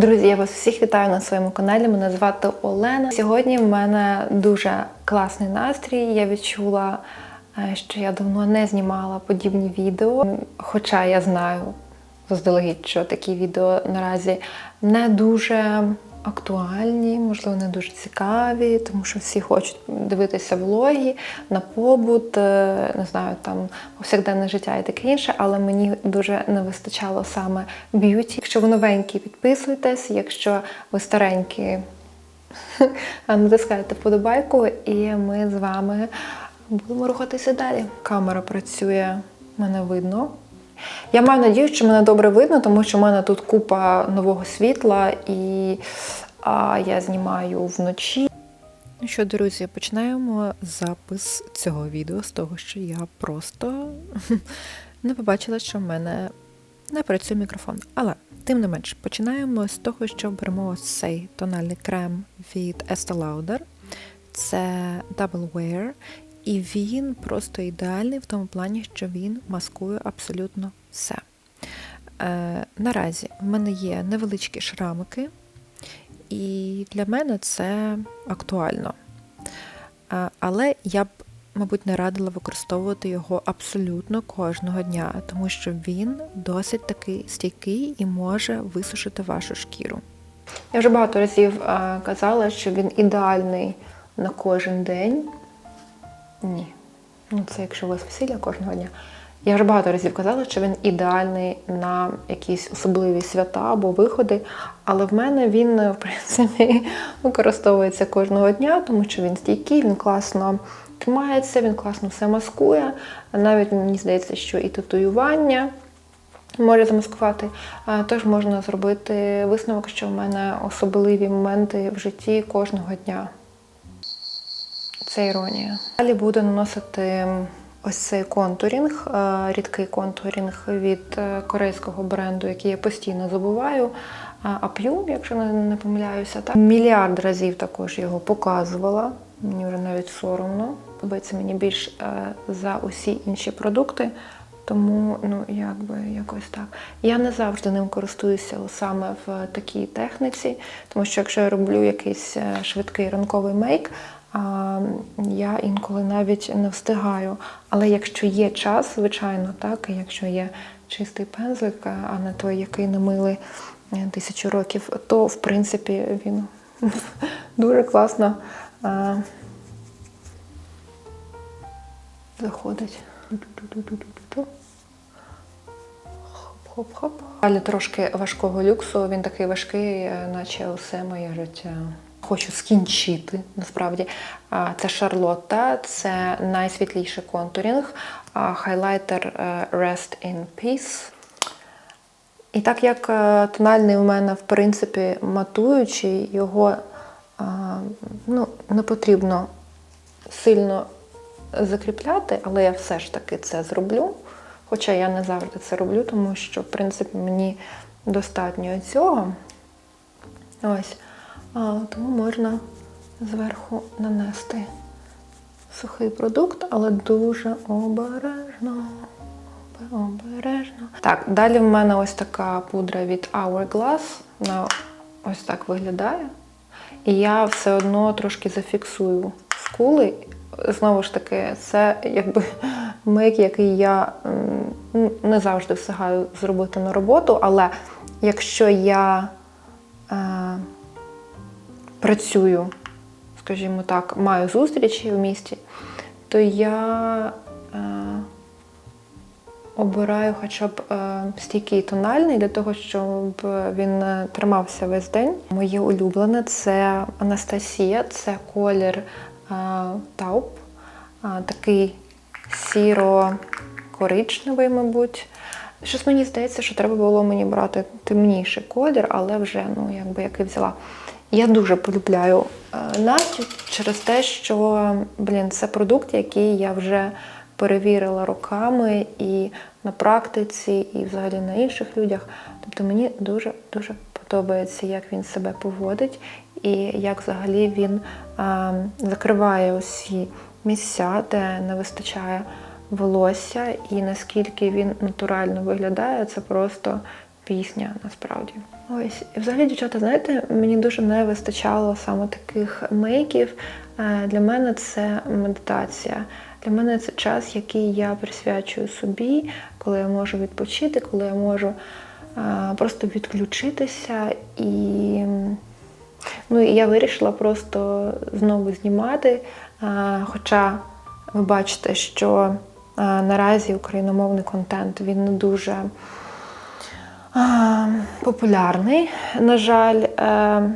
Друзі, я вас всіх вітаю на своєму каналі. Мене звати Олена. Сьогодні в мене дуже класний настрій. Я відчула, е, що я давно не знімала подібні відео. Хоча я знаю заздалегідь, що такі відео наразі не дуже актуальні, можливо, не дуже цікаві, тому що всі хочуть дивитися влоги на побут, е, не знаю, там повсякденне життя і таке інше, але мені дуже не вистачало саме б'юті. Якщо ви новенькі, підписуйтесь, якщо ви старенькі, натискайте вподобайку, і ми з вами будемо рухатися далі. Камера працює, мене видно. Я маю надію, що мене добре видно, тому що в мене тут купа нового світла, і а, я знімаю вночі. Ну що, друзі, починаємо запис цього відео з того, що я просто не побачила, що в мене не працює мікрофон. Але, тим не менш, починаємо з того, що беремо цей тональний крем від Estee Lauder. Це Double Wear. І він просто ідеальний в тому плані, що він маскує абсолютно все. Е, наразі в мене є невеличкі шрамики, і для мене це актуально. Е, але я б, мабуть, не радила використовувати його абсолютно кожного дня, тому що він досить такий стійкий і може висушити вашу шкіру. Я вже багато разів е, казала, що він ідеальний на кожен день. Ні. Ну, це якщо у вас весілля кожного дня. Я вже багато разів казала, що він ідеальний на якісь особливі свята або виходи, але в мене він, в принципі, використовується кожного дня, тому що він стійкий, він класно тримається, він класно все маскує. Навіть мені здається, що і татуювання може замаскувати. Тож можна зробити висновок, що в мене особливі моменти в житті кожного дня. Це іронія. Далі буду наносити ось цей контурінг, е, рідкий контурінг від е, корейського бренду, який я постійно забуваю. Аплю, якщо не помиляюся, так мільярд разів також його показувала. Мені вже навіть соромно. Подобається мені більш е, за усі інші продукти. Тому, ну, якби якось так. Я не завжди ним користуюся саме в такій техніці, тому що якщо я роблю якийсь швидкий ранковий мейк, я інколи навіть не встигаю. Але якщо є час, звичайно, так, і якщо є чистий пензлик, а не той, який не мили тисячу років, то в принципі він дуже класно а, заходить. Хоп-хоп-хоп. Далі трошки важкого люксу, він такий важкий, наче усе моє життя хочу скінчити. Насправді це Шарлотта, це найсвітліший контурінг, хайлайтер е, Rest in Peace. І так як е, тональний у мене, в принципі, матуючий, його ну, не потрібно сильно закріпляти, але я все ж таки це зроблю. Хоча я не завжди це роблю, тому що, в принципі, мені достатньо цього. Ось. Тому можна зверху нанести сухий продукт, але дуже обережно. Обережно. Так, далі в мене ось така пудра від Hourglass. Вона ось так виглядає. І я все одно трошки зафіксую скули. Знову ж таки, це якби мейк, який я не завжди встигаю зробити на роботу, але якщо я е, працюю, скажімо так, маю зустрічі в місті, то я е, обираю хоча б е, стійкий тональний для того, щоб він тримався весь день. Моє улюблене це Анастасія, це колір е, тауп, е, такий сіро-коричневий, мабуть. Щось мені здається, що треба було мені брати темніший колір, але вже ну, якби який взяла. Я дуже полюбляю е, Настю через те, що блін, це продукт, який я вже перевірила роками і на практиці, і взагалі на інших людях. Тобто мені дуже-дуже подобається, як він себе поводить, і як взагалі він а, закриває усі місця, де не вистачає волосся, і наскільки він натурально виглядає, це просто пісня насправді. Ось, і взагалі, дівчата, знаєте, мені дуже не вистачало саме таких мейків. Е, Для мене це медитація. Для мене це час, який я присвячую собі, коли я можу відпочити, коли я можу е, просто відключитися і. Ну і я вирішила просто знову знімати. Хоча ви бачите, що наразі україномовний контент він не дуже популярний, на жаль. Е,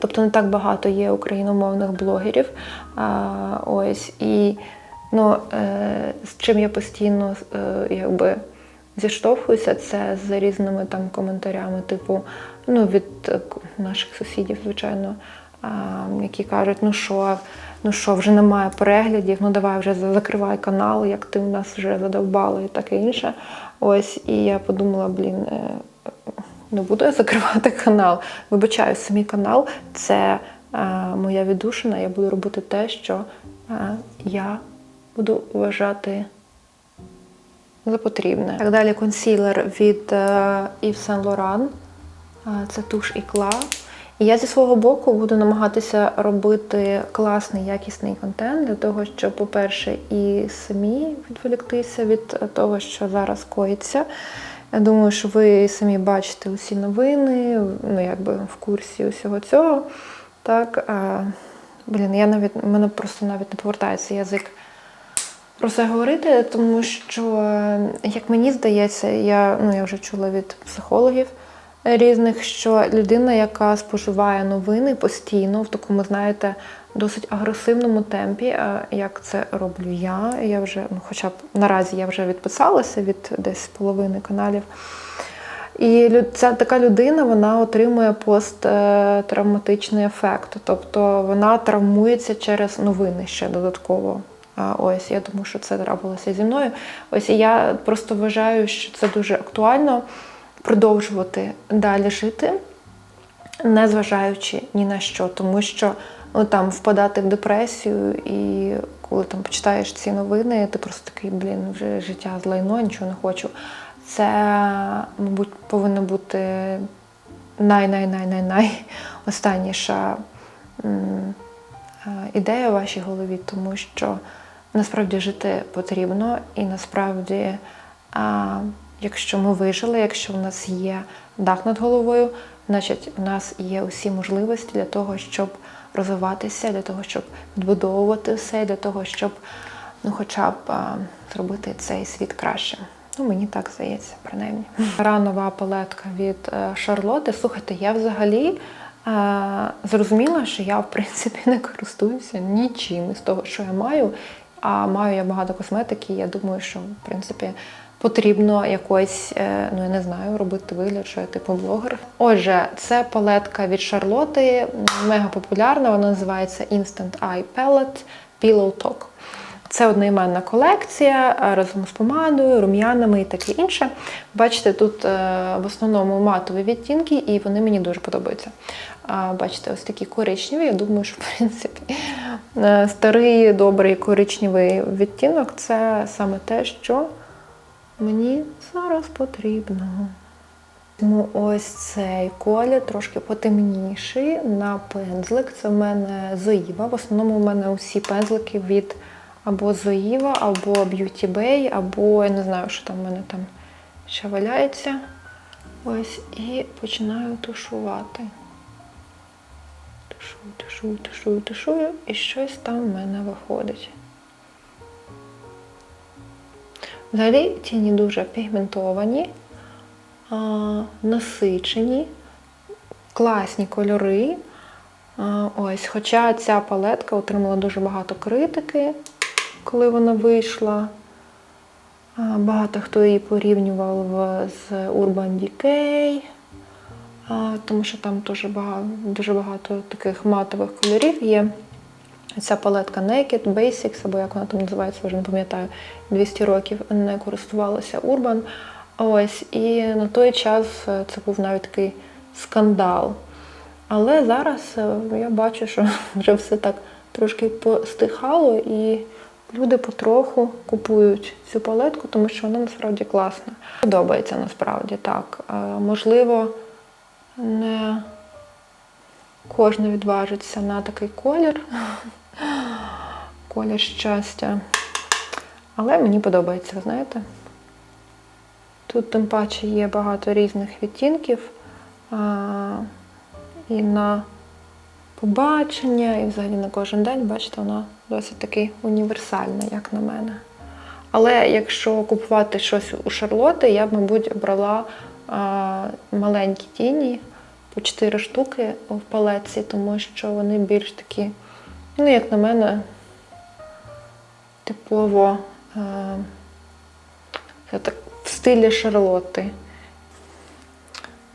Тобто не так багато є україномовних блогерів. Ось і ну, е, з чим я постійно е, якби зіштовхуюся, це з різними там коментарями, типу, ну, від наших сусідів, звичайно, які кажуть, ну що, ну що, вже немає переглядів, ну давай вже закривай канал, як ти в нас вже задовбала і таке інше. Ось, і я подумала, блін. е, не буду я закривати канал. Вибачаю, самі канал це е, моя віддушина. Я буду робити те, що е, я буду вважати за потрібне. Так далі консілер від Yves Saint Laurent. Це туш ікла. І я зі свого боку буду намагатися робити класний, якісний контент для того, щоб, по-перше, і самі відволіктися від того, що зараз коїться. Я думаю, що ви самі бачите усі новини, ну якби в курсі усього цього. Так, а, блін, я навіть мене просто навіть не повертається язик про це говорити, тому що, як мені здається, я, ну, я вже чула від психологів різних, що людина, яка споживає новини постійно в такому, знаєте, досить агресивному темпі, е, як це роблю я. Я вже, ну, хоча б наразі я вже відписалася від десь половини каналів. І ця така людина вона отримує посттравматичний ефект, тобто вона травмується через новини ще додатково. Ось я думаю, що це трапилося зі мною. Ось і я просто вважаю, що це дуже актуально продовжувати далі жити, не зважаючи ні на що, тому що ну, там впадати в депресію, і коли там почитаєш ці новини, ти просто такий, блін, вже життя з лайно, нічого не хочу. Це, мабуть, повинна бути най-най-най-най-най останніша е, ідея в вашій голові, тому що насправді жити потрібно, і насправді, а, якщо ми вижили, якщо в нас є дах над головою, значить у нас є усі можливості для того, щоб розвиватися, для того, щоб відбудовувати все, для того, щоб ну, хоча б а, зробити цей світ кращим. Ну, мені так здається, принаймні. Гра нова палетка від е, Шарлоти. Слухайте, я взагалі е, зрозуміла, що я, в принципі, не користуюся нічим із того, що я маю. А маю я багато косметики. Я думаю, що в принципі потрібно якось, е, ну я не знаю, робити вигляд, що я типу блогер. Отже, це палетка від Шарлоти, мега популярна. Вона називається Instant Eye Palette Pillow Talk. Це одноіменна колекція разом з помадою, рум'янами і таке інше. Бачите, тут е, в основному матові відтінки, і вони мені дуже подобаються. Бачите, ось такі коричневі. Я думаю, що в принципі е, старий добрий коричневий відтінок це саме те, що мені зараз потрібно. Тому ось цей колір трошки потемніший на пензлик. Це в мене Зоїва. В основному в мене усі пензлики від або Зоїва, або Beauty Bay, або я не знаю, що там в мене там ще валяється. Ось і починаю тушувати. Тушую, тушую, тушую, тушую, і щось там в мене виходить. Взагалі тіні дуже пігментовані, насичені, класні кольори. Ось, хоча ця палетка отримала дуже багато критики, коли вона вийшла. Багато хто її порівнював з Urban Decay, тому що там дуже багато, дуже багато таких матових кольорів є. Ця палетка Naked, Basics, або як вона там називається, вже не пам'ятаю, 200 років не користувалася Urban. Ось, і на той час е, це був навіть такий скандал. Але зараз е, я бачу, що вже все так трошки постихало, і люди потроху купують цю палетку, тому що вона насправді класна. Подобається насправді так. Е, Можливо, не кожен відважиться на такий колір. Колір щастя. Але мені подобається, ви знаєте. Тут тим паче є багато різних відтінків. А, і на побачення, і взагалі на кожен день, бачите, вона досить таки універсальна, як на мене. Але якщо купувати щось у Шарлоти, я б, мабуть, брала а, маленькі тіні по 4 штуки в палеці, тому що вони більш такі, ну, як на мене, типово е, в стилі Шарлотти.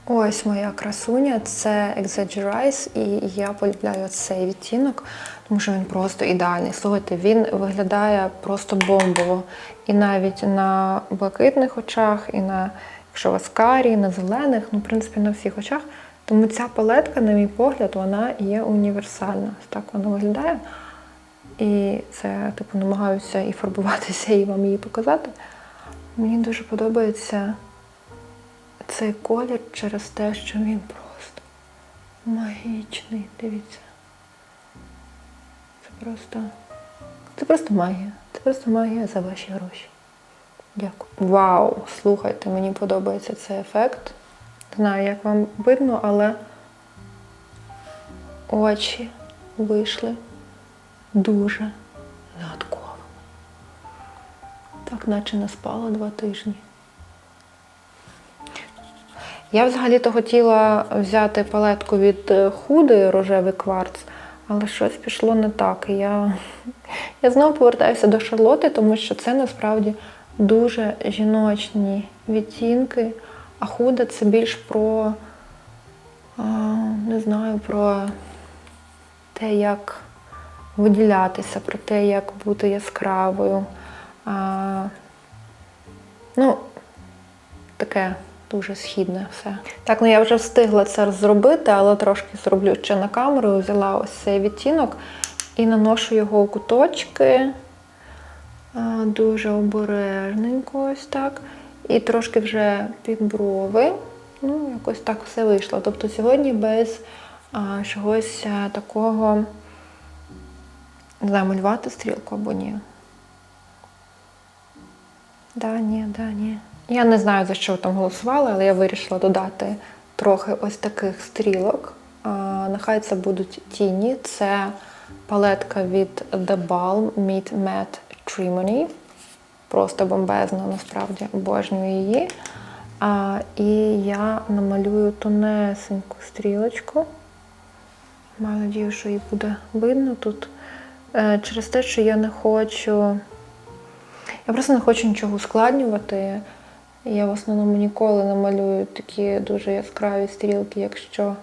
Ось моя красуня, це Exaggerize, і я полюбляю цей відтінок, тому що він просто ідеальний. Слухайте, він виглядає просто бомбово. І навіть на блакитних очах, і на, якщо у вас карі, на зелених, ну, в принципі, на всіх очах. Тому ця палетка, на мій погляд, вона є універсальна. Так вона виглядає. І це, типу, намагаюся і фарбуватися, і вам її показати. Мені дуже подобається цей колір через те, що він просто магічний. Дивіться. Це просто. Це просто магія. Це просто магія за ваші гроші. Дякую. Вау! Слухайте, мені подобається цей ефект. Не знаю, як вам видно, але очі вийшли дуже загадковими. Так, наче не спала два тижні. Я взагалі-то хотіла взяти палетку від е, худи рожевий кварц, але щось пішло не так. І Я, я знову повертаюся до Шарлоти, тому що це насправді дуже жіночні відтінки, а худа це більш про, не знаю, про те, як виділятися, про те, як бути яскравою. А, ну, таке дуже східне все. Так, ну я вже встигла це зробити, але трошки зроблю ще на камеру. Взяла ось цей відтінок і наношу його у куточки. Дуже обережненько ось так. І трошки вже під брови. Ну, якось так все вийшло. Тобто сьогодні без а, чогось такого, не знаю, малювати стрілку або ні. Да, ні, да, ні. Я не знаю, за що ви там голосували, але я вирішила додати трохи ось таких стрілок. А, нехай це будуть тіні. Це палетка від The Balm Meet Matte Trimony. Просто бомбезна, насправді, обожнюю її. А, і я намалюю тонесеньку стрілочку. Маю надію, що її буде видно тут. Е, через те, що я не хочу. Я просто не хочу нічого ускладнювати. Я в основному ніколи не малюю такі дуже яскраві стрілки, якщо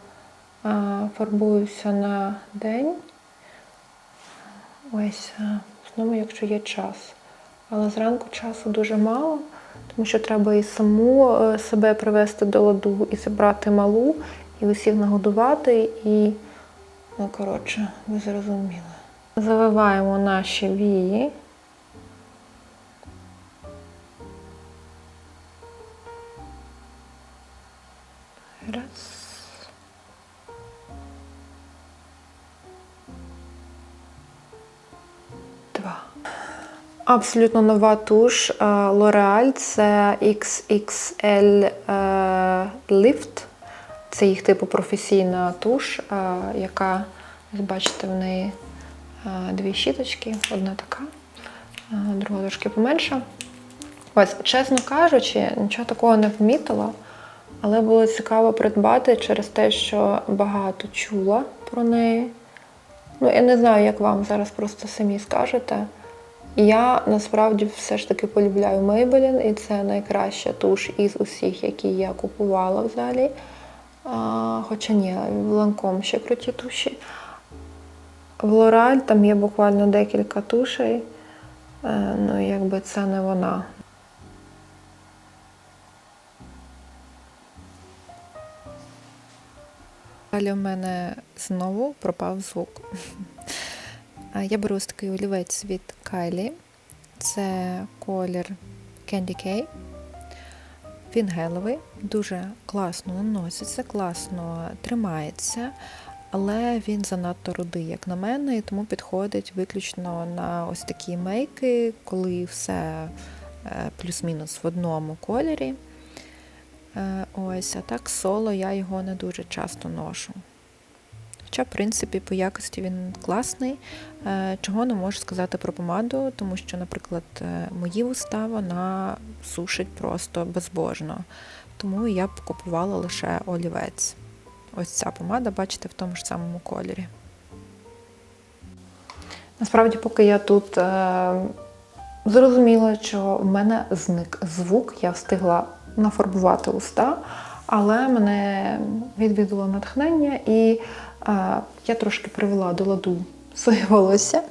фарбуюся на день. Ось, в основному, якщо є час. Але зранку часу дуже мало, тому що треба і саму е, себе привести до ладу, і забрати малу, і усіх нагодувати, і, ну, коротше, ви зрозуміли. Завиваємо наші вії. Абсолютно нова туш е, L'Oreal. Це XXL е, Lift. Це їх типу професійна туш, е, яка, бачите, в неї дві щіточки, одна така, друга трошки поменша. Ось, чесно кажучи, нічого такого не помітила. Але було цікаво придбати через те, що багато чула про неї. Ну, я не знаю, як вам зараз просто самі скажете. Я насправді все ж таки полюбляю Maybelline, і це найкраща туш із усіх, які я купувала взагалі. А, Хоча ні, в Lancome ще круті туші. В L'Oreal там є буквально декілька тушей. Е, ну, якби це не вона. Далі в мене знову пропав звук. Я беру ось такий олівець від Kylie. Це колір Candy K. Він гелевий, дуже класно наноситься, класно тримається, але він занадто рудий, як на мене, і тому підходить виключно на ось такі мейки, коли все е, плюс-мінус в одному кольорі. Е, Ось, а так соло я його не дуже часто ношу. Хоча, в принципі, по якості він класний. Е, Чого не можу сказати про помаду, тому що, наприклад, мої уста вона сушить просто безбожно. Тому я б купувала лише олівець. Ось ця помада, бачите, в тому ж самому кольорі. Насправді, поки я тут е, зрозуміла, що в мене зник звук, я встигла нафарбувати уста, але мене відвідало натхнення і е, я трошки привела до ладу своє волосся.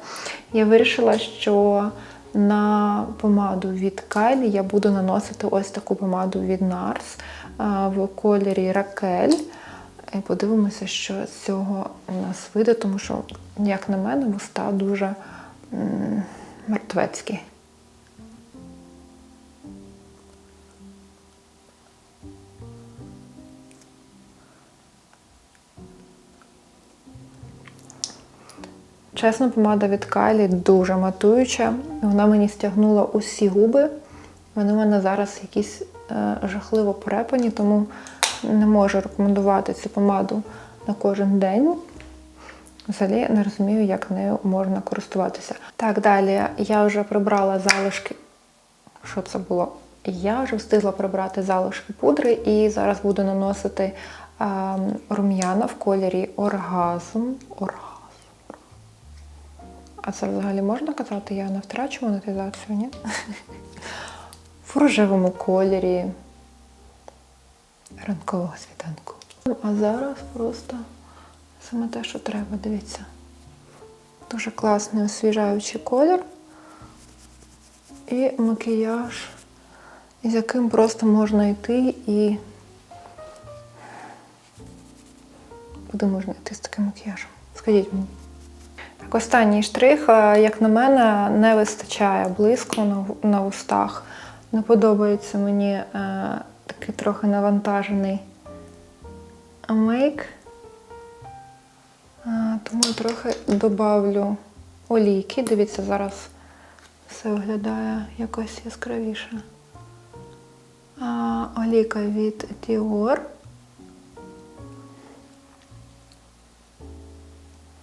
Я вирішила, що на помаду від Kylie я буду наносити ось таку помаду від NARS е, в кольорі Ракель. І подивимося, що з цього у нас вийде, тому що, як на мене, вуста дуже мертвецькі. Чесно, помада від Кайлі дуже матуюча. Вона мені стягнула усі губи. Вони в мене зараз якісь е, жахливо порепані, тому не можу рекомендувати цю помаду на кожен день. Взагалі не розумію, як нею можна користуватися. Так, далі я вже прибрала залишки. Що це було? Я вже встигла прибрати залишки пудри і зараз буду наносити а, рум'яна в кольорі оргазм. Оргазм. А це взагалі можна казати? Я не втрачу монетизацію, ні? В рожевому кольорі ранкового світанку. А зараз просто саме те, що треба, дивіться. Дуже класний освіжаючий колір. І макіяж, з яким просто можна йти і куди можна йти з таким макіяжем? Скажіть мені. Так, останній штрих, як на мене, не вистачає блиску на устах. Не подобається мені е, такий трохи навантажений мейк. Тому я трохи добавлю олійки. Дивіться, зараз все виглядає якось яскравіше. А, олійка від Dior.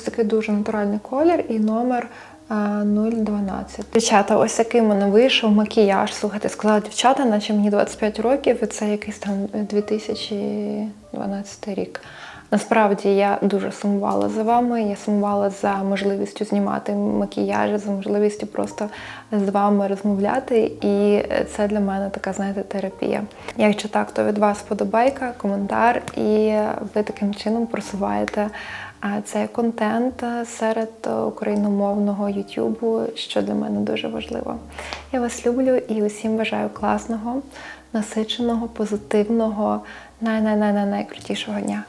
Такий дуже натуральний колір і номер 012. Дівчата, ось такий мене вийшов макіяж. Слухайте, сказала дівчата, наче мені 25 років, і це якийсь там 2012 рік. Насправді я дуже сумувала за вами. Я сумувала за можливістю знімати макіяжі, за можливістю просто з вами розмовляти. І це для мене така, знаєте, терапія. Якщо так, то від вас подобайка, коментар, і ви таким чином просуваєте а, це контент серед україномовного Ютубу, що для мене дуже важливо. Я вас люблю і усім бажаю класного, насиченого, позитивного, най-най-най-найкрутішого дня.